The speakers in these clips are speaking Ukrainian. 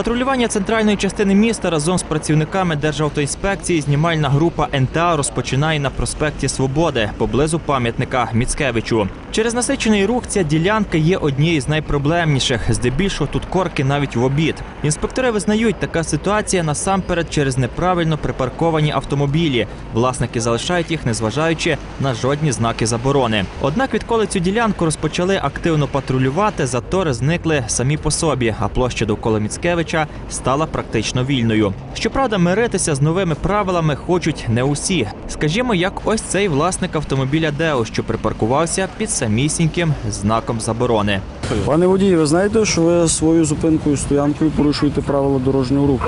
Патрулювання центральної частини міста разом з працівниками Державтоінспекції знімальна група НТА розпочинає на проспекті Свободи поблизу пам'ятника Міцкевичу. Через насичений рух ця ділянка є однією з найпроблемніших. Здебільшого тут корки навіть в обід. Інспектори визнають, така ситуація насамперед через неправильно припарковані автомобілі. Власники залишають їх, незважаючи на жодні знаки заборони. Однак, відколи цю ділянку розпочали активно патрулювати, затори зникли самі по собі, а площа довкола Міцкевича стала практично вільною. Щоправда, миритися з новими правилами хочуть не усі. Скажімо, як ось цей власник автомобіля Део, що припаркувався під самісіньким знаком заборони. Пане водій, ви знаєте, що ви свою зупинкою стоянкою порушуєте правила дорожнього руху?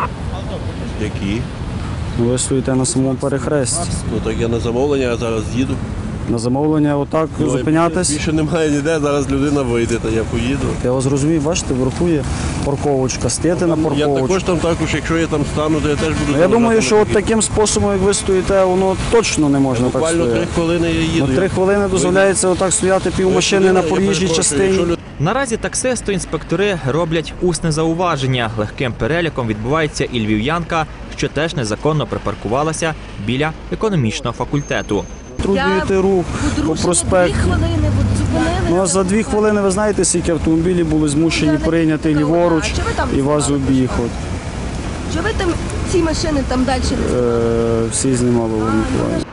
Які? Ви стоїте на самому перехресті. Ну так я на замовлення, я зараз їду. На замовлення отак Ну, зупинятись. Більше немає ніде, зараз людина вийде, та я поїду. Я вас розумію, бачите, вверху є парковочка, стати на Я також там також, якщо я там стану, то я теж буду. Ну, Я думаю, що от таким способом, як ви стоїте, воно точно не можна так Буквально три хвилини я їду. Ну, три хвилини дозволяється отак стояти пів машини на Я проїжджій частині. якщо Наразі таксисту інспектори роблять усне зауваження. Легким переліком відбувається і львів'янка, що теж незаконно припаркувалася біля економічного факультету. Трудуєте рух по проспекту. дві хвилини. Ну а за дві хвилини ви знаєте, скільки автомобілів були змушені прийняти ліворуч і вас об'їхати. Чи ви там ці машини там далі Е, Всі знімали вони.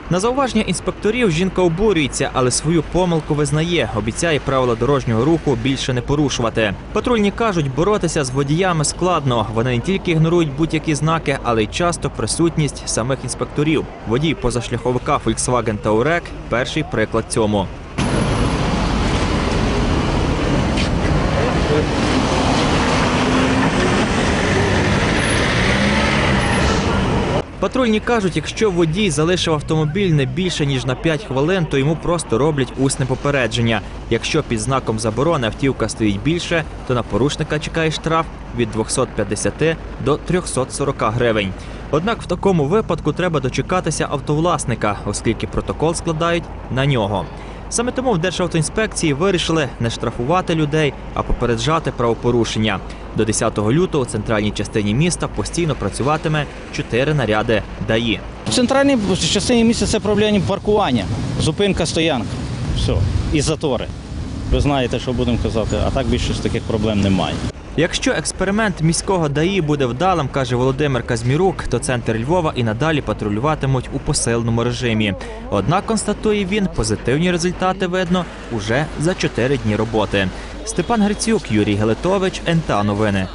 На зауваження інспекторів жінка обурюється, але свою помилку визнає. Обіцяє правила дорожнього руху більше не порушувати. Патрульні кажуть, боротися з водіями складно. Вони не тільки ігнорують будь-які знаки, але й часто присутність самих інспекторів. Водій позашляховика Volkswagen Touareg – перший приклад цьому. Патрульні кажуть, якщо водій залишив автомобіль не більше ніж на 5 хвилин, то йому просто роблять усне попередження. Якщо під знаком заборони автівка стоїть більше, то на порушника чекає штраф від 250 до 340 гривень. Однак в такому випадку треба дочекатися автовласника, оскільки протокол складають на нього. Саме тому в Державтоінспекції вирішили не штрафувати людей, а попереджати правопорушення. До 10 лютого у центральній частині міста постійно працюватиме чотири наряди ДАІ. В центральній частині міста це проблема паркування, зупинка, стоянка. Все. І затори. Ви знаєте, що будемо казати, а так більше таких проблем немає. Якщо експеримент міського ДАІ буде вдалим, каже Володимир Казмірук, то центр Львова і надалі патрулюватимуть у посиленому режимі. Однак, констатує він, позитивні результати видно уже за чотири дні роботи. Степан Грицюк, Юрій Гелетович, НТА Новини.